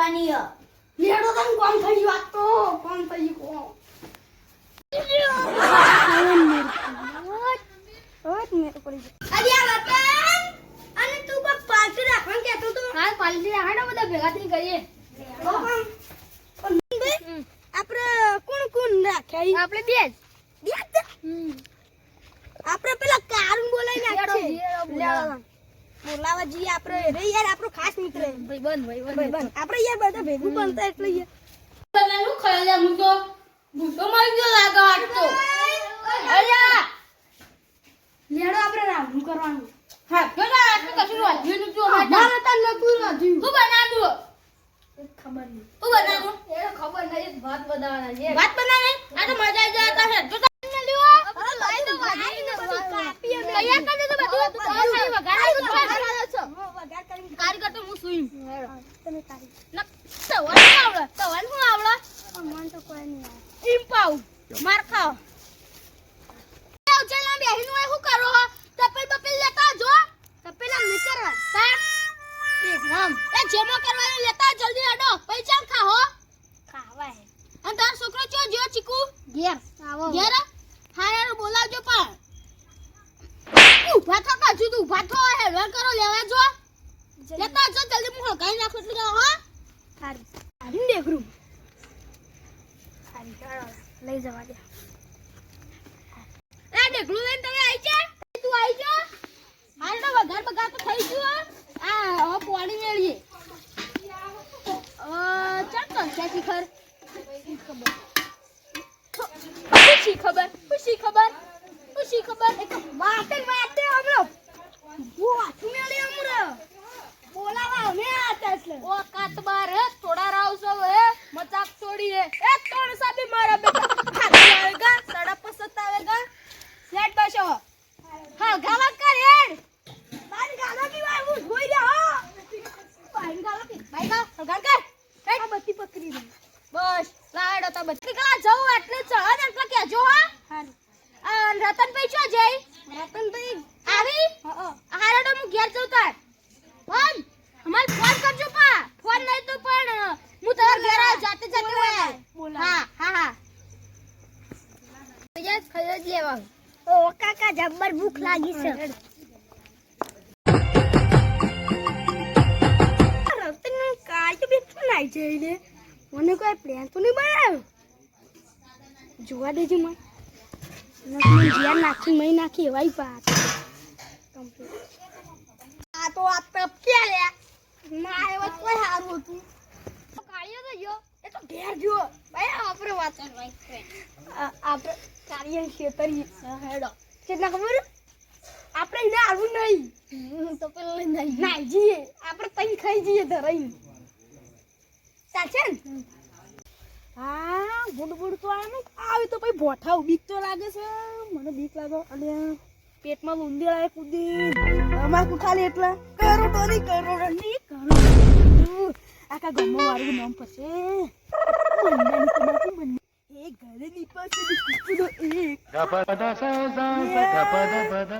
તને કોમ થઈ ગયું આ તો કોમ થઈ કોમ. અને તું ભેગા થઈ કરીએ. આપણે કોણ કોણ રાખ્યા આપણે બે આપણે પેલા કારું બોલાવા. બોલાવા. જઈએ આપણે. રે યાર આપણો ખાસ મિત્ર ભાઈ બંધ ભાઈ ભાઈ બન આપણે યાર બધા ભેગું બનતા એટલે યાર. તને શું ખાઈ લે હું તો હું તો મરી ગયો લાગો આટલો અલ્યા લેડો આપણે રામનું કરવાનું. હા જો ને આટલું કશું વાંચ્યું નતું અમારે મારે તને નતું તું બના દો ખબર નહીં. તું બના દો એ ખબર નહીં ભાત બનાવવાના છે. વાત બનાવે? આ તો મજા આવી જાય તા જો તમને લ્યો અરે લાઈ તો વાજી ને કાપી અમે કારીગર તો માર ખાઓ બેહીન શું કરો તપેલ બપેલ લેતા જો તપેલા નહીં કરવા તાર એકદમ એ જેમો કરવાનું લેતા જલ્દી અડો પૈસા ખાઓ ખાવા હે અને તાર છોકરો ચો જો ચીકુ ઘેર આવો ઘેર હારે બોલાવજો પણ ઊભા થો કાજુ તું ઊભા થો હેલવાન કરો લેવા જો લેતા જો જલ્દી હું હળગાઈ નાખું એટલે હો સારી સારી દેખરું સારી ચાલો લઈ જવા દે એ ઢેકલું લઈને તમે આવી છે તું આવી જા. હાલ તો વઘાર બઘાર તો થઈ ગયું આ, હવે પાણી મેળીએ ચાલ તો ચાચી ખર ખુશી ખબર? ખુશી ખબર? ખુશી ખબર? એક વાતે વાતે મેલી હમણો. બોલાવા ને આતા એટલે. ઓ કાત બાર હે થોડા રાવ સો હે મજાક છોડી હે એ ત્રણ સાબી મારા બેટા ખાતી આવેગા સડા પસંદ આવેગા લેટ બસો હા ગાવા કર હેડ મારી ગાના કી વાર હું જોઈ રહ્યા બાઈ ગાવા કે બાઈ ગા હગાર કર આ બત્તી બસ લાડો તો બધી કલા જવું એટલે ચા ને એટલે કેજો હા. હારું. આ રતન ભાઈ જઈ રતનભાઈ આવી? હા હારડો હું ઘેર જઉં તાર. ફોન અમાર ફોન કરજો પા. ફોન નહીં તો પણ હું તારા ઘેર જાતે જાતે હોય હા હા હા. ખયો જેવા ઓ કાકા જબ્બર ભૂખ લાગી છે. નાઈ જઈને મને કોઈ પ્લાન તો નહીં બનાવ્યો જોવા દેજે મને. જ્યાં નાખી મહી નાખી એવાય વાત. આ તો આ તપક્યા લે ના એવા કોઈ સારું હતું? કાળિયો તો જો એ તો ઘેર જો ભાઈ આપણે વાત. આપણે કાર્ય ખેતરી હેડો. કેટલા ખબર? આપણે એને આવું નહીં. તો પેલા નાઈ જઈએ. આપણે તઈ ખાઈ જઈએ ધરાઈ સાચે ને હા ગુડ ગુડ તો આમ આવે તો પછી ભોઠા બીક તો લાગે છે. મને બીક લાગે. અને પેટમાં ઉંદર લાગે કુદી અમાકું ખાલી એટલા કરોડો ની કરોડો ની કરોડો આખા ગમો વાળું નામ એ ઘરે ની પાસે એક.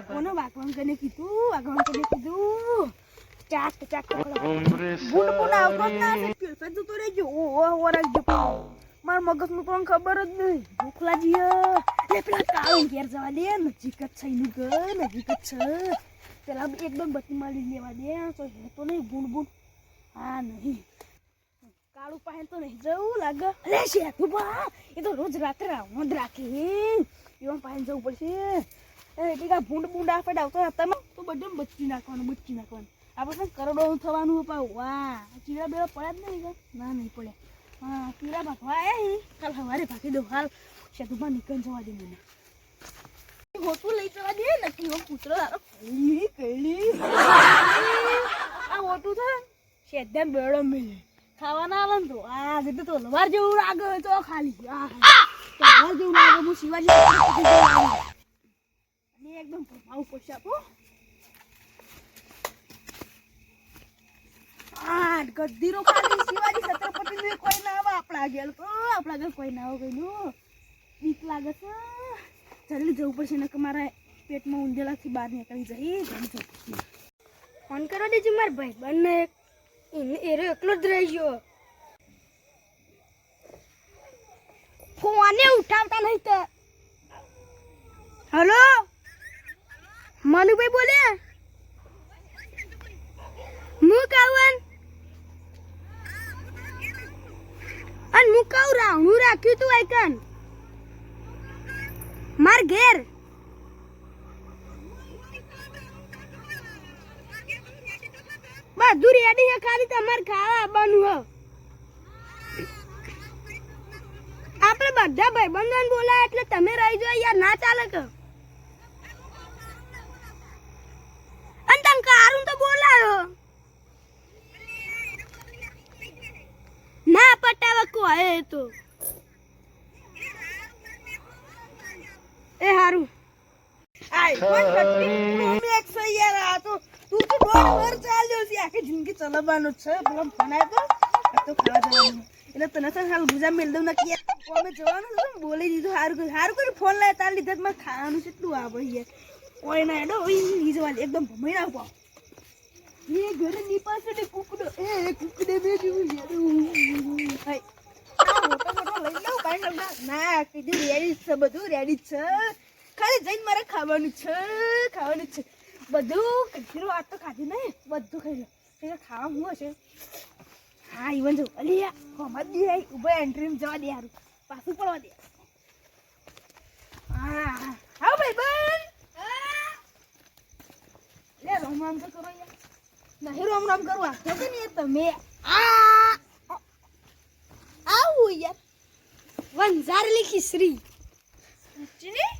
કોને વાગવાન કરીને કીધું વાગવાન કને કીધું. ચાટ ચાટ બુટ બુટ આવતો જ ના છે પેલફે જતો રહેજો ઓહો ઓહો રાખજો મારા મગજનું તો ખબર જ નહીં ભૂખ લાગી. લે પેલા કાળું ઘેર જવા દે નજીક જ છે એનું ઘર નજીક જ છે પેલા એકદમ બત્તી મારી લેવા દે તો હે તો નહીં બૂન બૂન હા નહીં કાળું પાસે તો નહીં જવું લાગે અરે શેઠું બા એ તો રોજ રાત્રે જ રાખે એવા પાસે જવું પડશે એટલે ભૂંડ ભૂંડ આપે આવતો તમે તો બધે બચી નાખવાનું બચી નાખવાનું આપણે કરોડો થવાનું પાવ વાહ ચીડા બેડો પડ્યા જ નહીં? ના, નહીં પડ્યા. હા ચીડા ભાગવા એ કાલ સવારે ભાગી દો હાલ શેતુમાં નીકળ જવા દે મને. હોતું લઈ જવા દે, નક્કી હો, કૂતરો તારો કઈ કઈ આ હોતું છે શેદ્યા બેડો મેલે. ખાવાના આવે તો. આ જતો તો લવાર જેવું લાગે તો ખાલી. આ લવાર જેવું લાગે, હું શિવાજી એકદમ ભમાવું પડશે આપો આ ગદ્દીરો ખાલી શિવાજી છત્રપતિ ને કોઈ ના આવે, આપણા તો, આપણા ઘેર કોઈ ના આવે કોઈનું બીક લાગે છે. જલ્દી જવું પડશે ને મારા પેટમાં ઊંધેલાથી બહાર નીકળી જાય જલ્દી ફોન કરવા દેજો મારા ભાઈ બંને એરો એકલો જ રહી ગયો ફોને ઉઠાવતા નહીં તો. હલો? મનુભાઈ બોલે હું કહું અને હું કહું રાવણું રાખ્યું તું આઈકન? માર ઘેર. બધું રેડી છે, ખાલી તમારે ખાવા આવવાનું હો આપણે બધા ભાઈબંધોને બોલાય એટલે તમે રહી જાઓ યાર, ના ચાલે કે. અને તમે કારું તો બોલાયો. ના પટાવા કોઈ તો એ હારું આઈ ફોન કરતી મમ્મી એક છે યાર આ તો તું તો દોઢ વર ચાલ્યો છે આખી જિંદગી ચલાવવાનું છે પેલો ફોન તો ખાવા જવાનું એટલે તને છે હાલ ગુજા મેલ દઉં ના અમે જવાનું છે બોલી દીધું હારું કર્યું હારું ફોન લાય તાર લીધે મારે ખાવાનું કેટલું આવે યાર કોઈ ના એડો ઈ જવા એકદમ ભમાઈ ના પાવ એ ઘરે ની પાસે ને કુકડો એ કુકડે બે જેવું યાર હાય ના ના કીધું રેડી છે બધું રેડી છે. ખાલી જઈને મારે ખાવાનું છે ખાવાનું છે. બધું કચરો આ તો ખાધી ને, બધું ખાઈ લો. ખાવા હું હશે? હા, ઈવન જો, અલી હોમત દી આઈ, ઊભા એન્ટ્રી જવા દે હારું. પાછું પડવા દે. હા હા. ભાઈ બન લે, રોમ રામ તો કરો યાર નહીં, રોમ રામ કરવું તો નહીં તમે. આ આવું યાર. વંજારેલી ખીસરી ચીની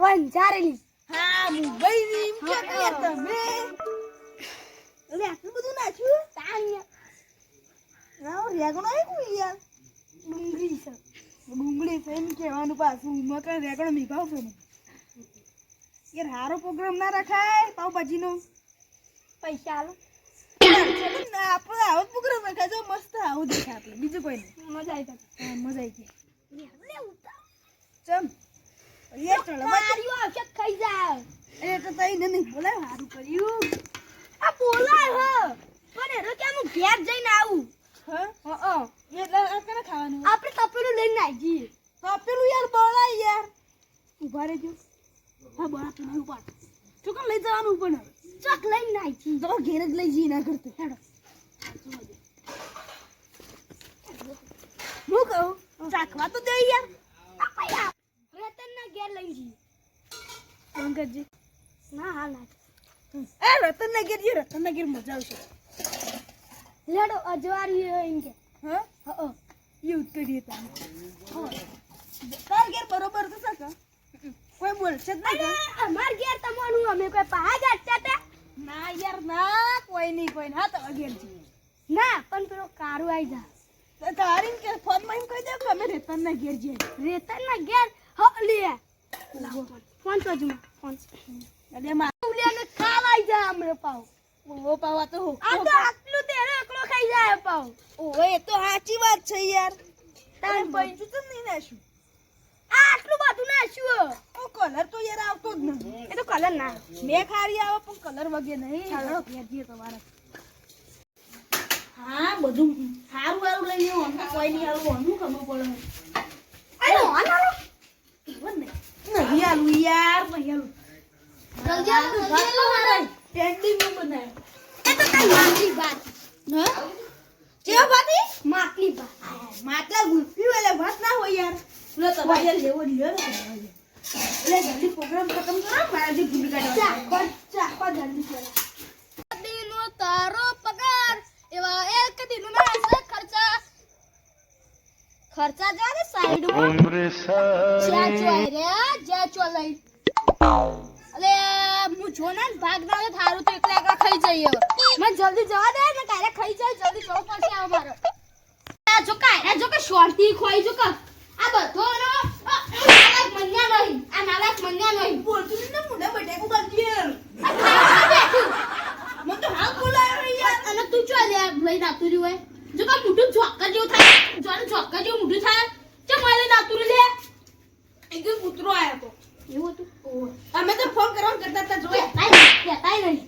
વંજારેલી હા મુંબઈ ની કે તમે. અરે આટલું બધું નાખ્યું તાણ્યા ના રેગણો આવ્યું યાર? ડુંગળી છે. ડુંગળી છે એમ કહેવાનું પાછું. મકર રેગણો મીભાવ છે યાર હારો પ્રોગ્રામ ના રખાય પાવભાજીનો. પૈસા આલો. આપણે આવો પ્રોગ્રામ રખાય. જો મસ્ત આવું દેખાય આપણે. બીજું કોઈ નહીં. મજા આવી મજા આવી ગઈ ચમ. મારીઓ આવશે ખાઈ જાય એ તો તઈ ને નહીં બોલાય સારું કર્યું. આ બોલાય હ. પણ એનો કે હું ઘેર જઈને આવું. હા? હા એટલે આ કેને ખાવાનું? આપણે તપેલું લઈને આવી જઈએ યાર બોલાય યાર. ઊભા રહેજો. હા બોલા તું નહીં ઉપાડ ચોકન લઈ જવાનું પણ ચોક લઈને આવી જઈએ ઘેર જ લઈ જઈએ ના કરતે હેડો હું કહું ચાખવા તો દે યાર આ પૈયા રતનના ઘેર લઈ જઈએ પંકજજી ના હા ના એ રતન ના ઘેર જઈએ રતન ના ઘેર મજા આવશે. લેડો અજવારી એમ કે. હા? હા એ ઉતરીએ તમે તાર ઘેર બરોબર તો સકા કોઈ બોલશે જ નહીં અમાર ઘેર તમારું અમે કોઈ પહાડ ગાંઠતા હતા? ના યાર ના કોઈ નહીં કોઈ ના તો ઘેર જઈએ ના પણ પેલો કારું આવી જા. તો તારીને કે ફોનમાં એમ કહી દે કે અમે રેતન ના ઘેર જઈએ. રેતનના ઘેર હ લે. ફોન. તો જમા ફોન એટલે માં ઉલિયાને ખાવા આવી જાય અમને પાવ ઓ પાવા તો હો આ તો આટલું તેરે એકલો ખાઈ જાય પાવ ઓએ એ તો સાચી વાત છે યાર તાર બૈજુ તો નહીં નાશું આ આટલું બધું નાખ્યું ઓ કલર તો યાર આવતો જ નહીં એ તો કલર ના મેં ખારી આવે પણ કલર વગે નહીં ચાલો ભેજીએ તમારે હા બધું સારું સારું લઈને કોઈ નહીં સારું અમને ખબર પડે અરે હોન આલો એવું જ નહીં નહીં આલું યાર નહીં આલું જલ્દી આલો જલ્દી આલો પેન્ડિંગનું બનાવ્યું એ તો કેવા બાત માટલા ગુલ્ફી વાલે વાત ના હોય યાર લો તમારે યાર લેવો લ્યો ને તમારે યાર. એટલે જલ્દી પ્રોગ્રામ ખતમ કરો મારાથી ભૂલી કાઢવા ચાખો ચાખો જલ્દી કરો દીનો તારો પગાર એવા એક દીનો ના ખર્ચા ખર્ચા જો ને સાઈડમાં જ્યાં ચોય રે જ્યાં ચો લઈ અલે હું જો ને ભાગ ના હોય થારું તો એકલા એકલા ખાઈ જઈએ. મને જલ્દી જવા દે ને કારે ખાઈ જાય જલ્દી જવું પડશે આવો મારો. આ જો કાયરા જો કે શોર્ટી ખોઈ જો કે આ બધો નો નાલાયક મન્યા નહીં આ નાલાયક મન્યા નહીં. બોલતું ને મોઢા બટેકું કરતી મને તો હાલ બોલાયો યાર. અને તું ચો લે લઈ નાતું રહ્યું હોય જો કે મોઢું ઝોક્કા જેવું થાય જો ને જેવું મોઢું થાય. ચો મને લઈ દાતું લે? એક કૂતરો આવ્યો તો. એવું હતું? અમે તો ફોન કરવાનું કરતા હતા જોયા. Silence.